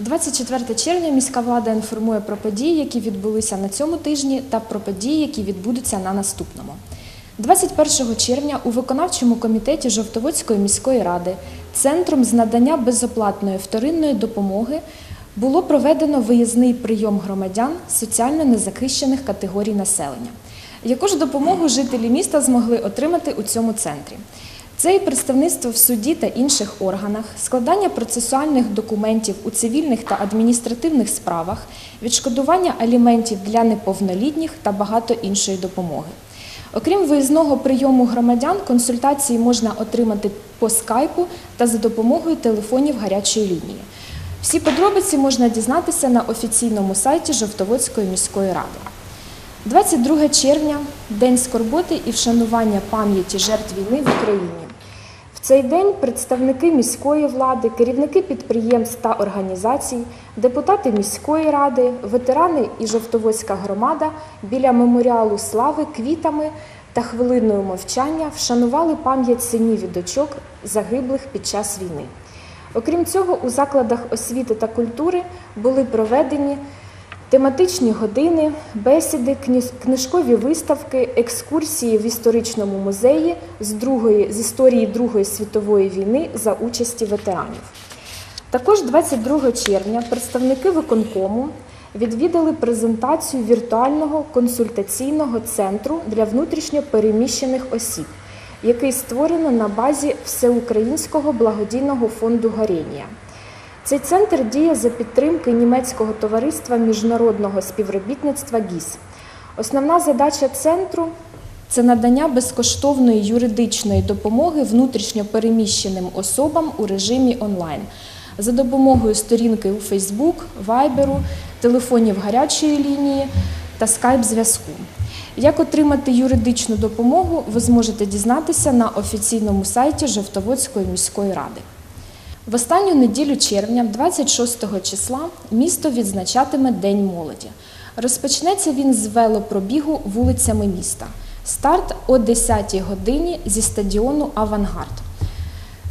24 червня міська влада інформує про події, які відбулися на цьому тижні, та про події, які відбудуться на наступному. 21 червня у виконавчому комітеті Жовтоводської міської ради центром з надання безоплатної вторинної допомоги було проведено виїзний прийом громадян соціально незахищених категорій населення. Яку ж допомогу жителі міста змогли отримати у цьому центрі? Це і представництво в суді та інших органах, складання процесуальних документів у цивільних та адміністративних справах, відшкодування аліментів для неповнолітніх та багато іншої допомоги. Окрім виїзного прийому громадян, консультації можна отримати по скайпу та за допомогою телефонів гарячої лінії. Всі подробиці можна дізнатися на офіційному сайті Жовтоводської міської ради. 22 червня День скорботи і вшанування пам'яті жертв війни в Україні. Цей день представники міської влади, керівники підприємств та організацій, депутати міської ради, ветерани і Жовтоводська громада біля меморіалу слави квітами та хвилиною мовчання вшанували пам'ять синів і дочок загиблих під час війни. Окрім цього, у закладах освіти та культури були проведені тематичні години, бесіди, книжкові виставки, екскурсії в історичному музеї з, другої, з історії Другої світової війни за участі ветеранів. Також 22 червня представники виконкому відвідали презентацію віртуального консультаційного центру для внутрішньо переміщених осіб, який створено на базі Всеукраїнського благодійного фонду Гаренія. Цей центр діє за підтримки німецького товариства міжнародного співробітництва ГІС. Основна задача центру це надання безкоштовної юридичної допомоги внутрішньо переміщеним особам у режимі онлайн за допомогою сторінки у Facebook, Viber, телефонів гарячої лінії та скайп-зв'язку. Як отримати юридичну допомогу, ви зможете дізнатися на офіційному сайті Жовтоводської міської ради. В останню неділю червня, 26 числа, місто відзначатиме День молоді. Розпочнеться він з велопробігу вулицями міста. Старт о 10-й годині зі стадіону Авангард.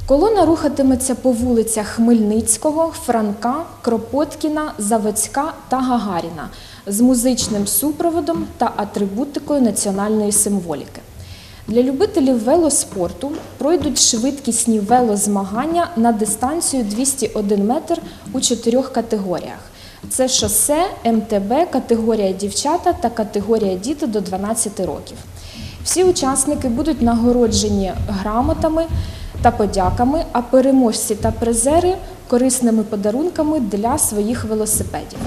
Колона рухатиметься по вулицях Хмельницького, Франка, Кропоткіна, Заводська та Гагаріна з музичним супроводом та атрибутикою національної символіки. Для любителів велоспорту пройдуть швидкісні велозмагання на дистанцію 201 метр у чотирьох категоріях: це шосе, МТБ, категорія дівчата та категорія діти до 12 років. Всі учасники будуть нагороджені грамотами та подяками, а переможці та призери корисними подарунками для своїх велосипедів.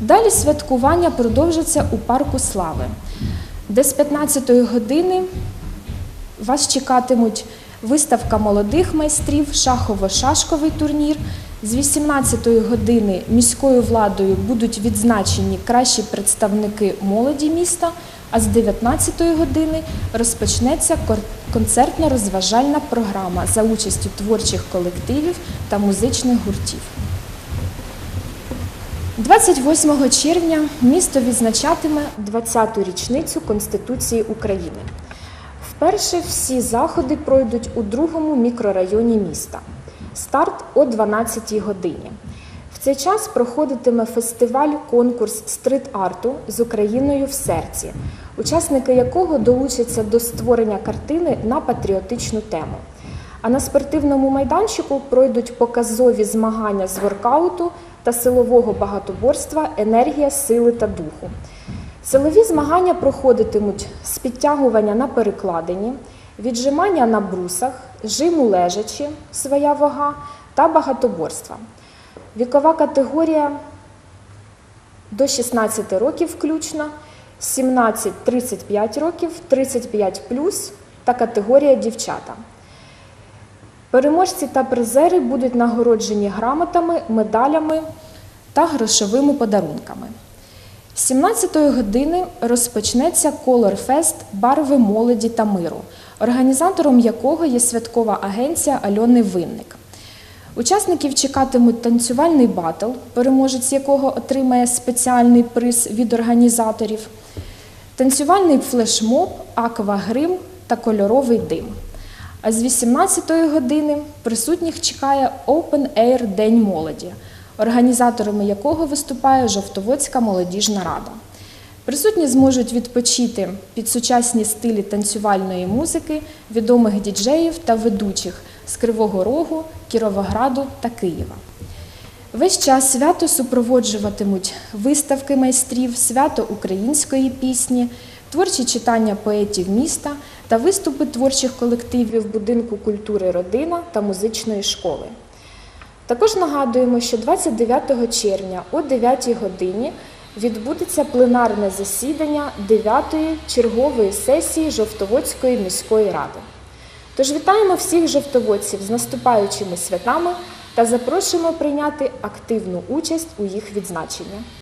Далі святкування продовжиться у парку Слави, де з 15-ї години вас чекатимуть виставка молодих майстрів, шахово-шашковий турнір. З 18-ї години міською владою будуть відзначені кращі представники молоді міста, а з 19-ї години розпочнеться концертно-розважальна програма за участю творчих колективів та музичних гуртів. 28 червня місто відзначатиме 20-ту річницю Конституції України. Вперше всі заходи пройдуть у другому мікрорайоні міста. Старт о 12 годині. В цей час проходитиме фестиваль конкурс стрит-арту з Україною в серці, учасники якого долучаться до створення картини на патріотичну тему. А на спортивному майданчику пройдуть показові змагання з воркауту та силового багатоборства Енергія сили та духу. Силові змагання проходитимуть з підтягування на перекладині, віджимання на брусах, жиму лежачи, своя вага та багатоборства. Вікова категорія до 16 років включно, 17-35 років, 35 та категорія дівчата. Переможці та призери будуть нагороджені грамотами, медалями та грошовими подарунками. З 17 години розпочнеться Колорфест Барви молоді та миру, організатором якого є святкова агенція Альони Винник. Учасників чекатимуть танцювальний батл, переможець якого отримає спеціальний приз від організаторів, танцювальний флешмоб, аквагрим та кольоровий дим. А з 18-ї години присутніх чекає Open Air День молоді, організаторами якого виступає Жовтоводська молодіжна рада. Присутні зможуть відпочити під сучасні стилі танцювальної музики відомих діджеїв та ведучих з Кривого Рогу, Кіровограду та Києва. Весь час свято супроводжуватимуть виставки майстрів, свято української пісні, творчі читання поетів міста та виступи творчих колективів будинку культури Родина та музичної школи. Також нагадуємо, що 29 червня о 9 годині відбудеться пленарне засідання 9-ї чергової сесії Жовтоводської міської ради. Тож вітаємо всіх жовтоводців з наступаючими святами та запрошуємо прийняти активну участь у їх відзначенні.